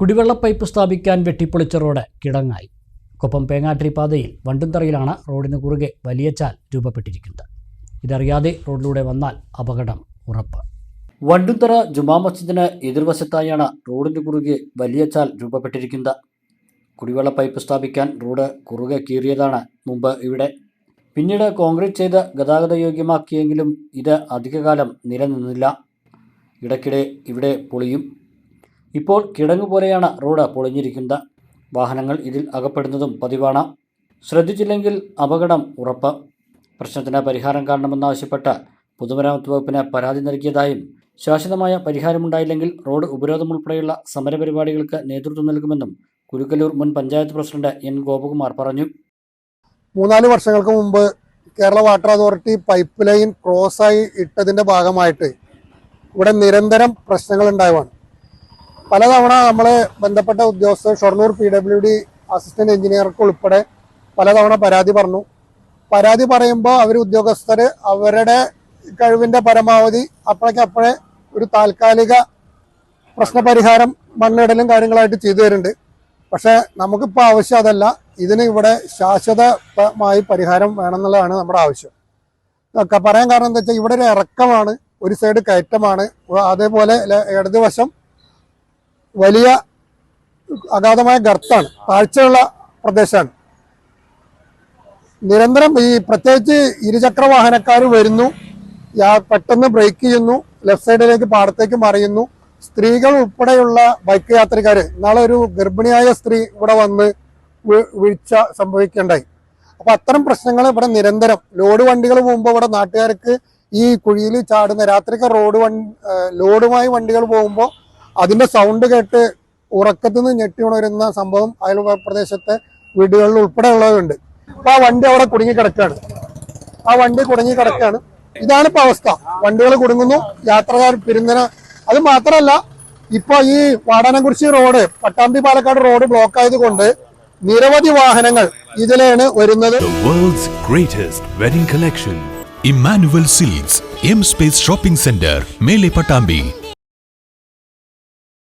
കുടിവെള്ള പൈപ്പ് സ്ഥാപിക്കാൻ വെട്ടിപ്പൊളിച്ച റോഡ് കിടങ്ങായി. കൊപ്പം പേങ്ങാട്രി പാതയിൽ വണ്ടുംതറയിലാണ് റോഡിന് കുറുകെ വലിയ ചാൽ രൂപപ്പെട്ടിരിക്കുന്നത്. ഇതറിയാതെ റോഡിലൂടെ വന്നാൽ അപകടം ഉറപ്പ്. വണ്ടുംതറ ജുമാ മസ്ജിദിന് എതിർവശത്തായാണ് റോഡിന് കുറുകെ വലിയ ചാൽ രൂപപ്പെട്ടിരിക്കുന്നത്. കുടിവെള്ള പൈപ്പ് സ്ഥാപിക്കാൻ റോഡ് കുറുകെ കീറിയതാണ് മുമ്പ് ഇവിടെ. പിന്നീട് കോൺക്രീറ്റ് ചെയ്ത് ഗതാഗത യോഗ്യമാക്കിയെങ്കിലും ഇത് അധികകാലം നിലനിന്നില്ല. ഇടയ്ക്കിടെ ഇവിടെ പൊളിയും. ഇപ്പോൾ കിടങ്ങ് പോലെയാണ് റോഡ് പൊളിഞ്ഞിരിക്കുന്നത്. വാഹനങ്ങൾ ഇതിൽ അകപ്പെടുന്നതും പതിവാണ്. ശ്രദ്ധിച്ചില്ലെങ്കിൽ അപകടം ഉറപ്പ്. പ്രശ്നത്തിന് പരിഹാരം കാണണമെന്നാവശ്യപ്പെട്ട് പൊതുമരാമത്ത് വകുപ്പിന് പരാതി നൽകിയതായും ശാശ്വതമായ പരിഹാരമുണ്ടായില്ലെങ്കിൽ റോഡ് ഉപരോധം ഉൾപ്പെടെയുള്ള സമരപരിപാടികൾക്ക് നേതൃത്വം നൽകുമെന്നും കുരുക്കല്ലൂർ മുൻ പഞ്ചായത്ത് പ്രസിഡന്റ് എൻ ഗോപകുമാർ പറഞ്ഞു. മൂന്നാൽ വർഷങ്ങൾക്ക് മുമ്പ് Kerala water authority pipeline cross ആയി ഇട്ടതിന്റെ ഭാഗമായിട്ട് ഇവിടെ നിരന്തരം പ്രശ്നങ്ങൾ ഉണ്ടായതാണ് പലതവണ നമ്മൾ ബന്ധപ്പെട്ട ഉദ്യോഗസ്ഥർ Shoranur P W D assistant എഞ്ചിനീയർക്ക് ഉൾപ്പെടെ പലതവണ പരാതി പറഞ്ഞു. പരാതി പറയുമ്പോൾ അവർ ഉദ്യോഗസ്ഥർ അവരുടെ കഴിവിന്റെ പരമാവധി അപ്പോഴേക്കപ്പോഴേ ഒരു താൽക്കാലിക പ്രശ്നപരിഹാരം മണ്ണിടലും കാര്യങ്ങളായിട്ട് ചെയ്തു തരുന്നുണ്ട്. പക്ഷെ നമുക്കിപ്പോൾ ആവശ്യം അതല്ല. ഇതിന് ഇവിടെ ശാശ്വതമായി പരിഹാരം വേണമെന്നുള്ളതാണ് നമ്മുടെ ആവശ്യം. പറയാൻ കാരണം എന്താ വെച്ചാൽ ഇവിടെ ഒരു ഇറക്കമാണ് ഒരു സൈഡ് കയറ്റമാണ്. അതേപോലെ ഇടതുവശം വലിയ അഗാധമായ ഗർത്താണ്. താഴ്ചയുള്ള പ്രദേശമാണ്. നിരന്തരം ഈ പ്രത്യേകിച്ച് ഇരുചക്ര വാഹനക്കാർ വരുന്നു. പെട്ടെന്ന് ബ്രേക്ക് ചെയ്യുന്നു. ലെഫ്റ്റ് സൈഡിലേക്ക് പാടത്തേക്ക് മറിയുന്നു. സ്ത്രീകൾ ഉൾപ്പെടെയുള്ള ബൈക്ക് യാത്രക്കാർ നാളെ ഒരു ഗർഭിണിയായ സ്ത്രീ ഇവിടെ വന്ന് വീഴ്ച സംഭവിക്കേണ്ടായി. അപ്പൊ അത്തരം പ്രശ്നങ്ങൾ ഇവിടെ നിരന്തരം. ലോഡ് വണ്ടികൾ പോകുമ്പോൾ ഇവിടെ നാട്ടുകാർക്ക് ഈ കുഴിയിൽ ചാടുന്ന രാത്രിക്ക് റോഡ് വണ്ടി ലോഡുമായി വണ്ടികൾ പോകുമ്പോൾ അതിന്റെ സൗണ്ട് കേട്ട് ഉറക്കത്തു നിന്ന് ഞെട്ടി ഉണരുന്ന സംഭവം അയൽ പ്രദേശത്തെ വീടുകളിൽ ഉൾപ്പെടെ ഉള്ളതുണ്ട് അപ്പൊ ആ വണ്ടി അവിടെ കുടുങ്ങി കിടക്കുകയാണ്. ആ വണ്ടി കുടുങ്ങി കിടക്കുകയാണ്. ഇതാണ് ഇപ്പൊ അവസ്ഥ. വണ്ടികൾ കുടുങ്ങുന്നു യാത്രക്കാർ പിരിന്തന. അത് മാത്രമല്ല ഇപ്പൊ ഈ Vadanamkurissi road Pattambi Palakkad road block ആയതുകൊണ്ട് നിരവധി വാഹനങ്ങൾ ഇതിലാണ് വരുന്നത്. Wedding collection. Emmanuel Silks, M Space Shopping Center, Mele Patambi,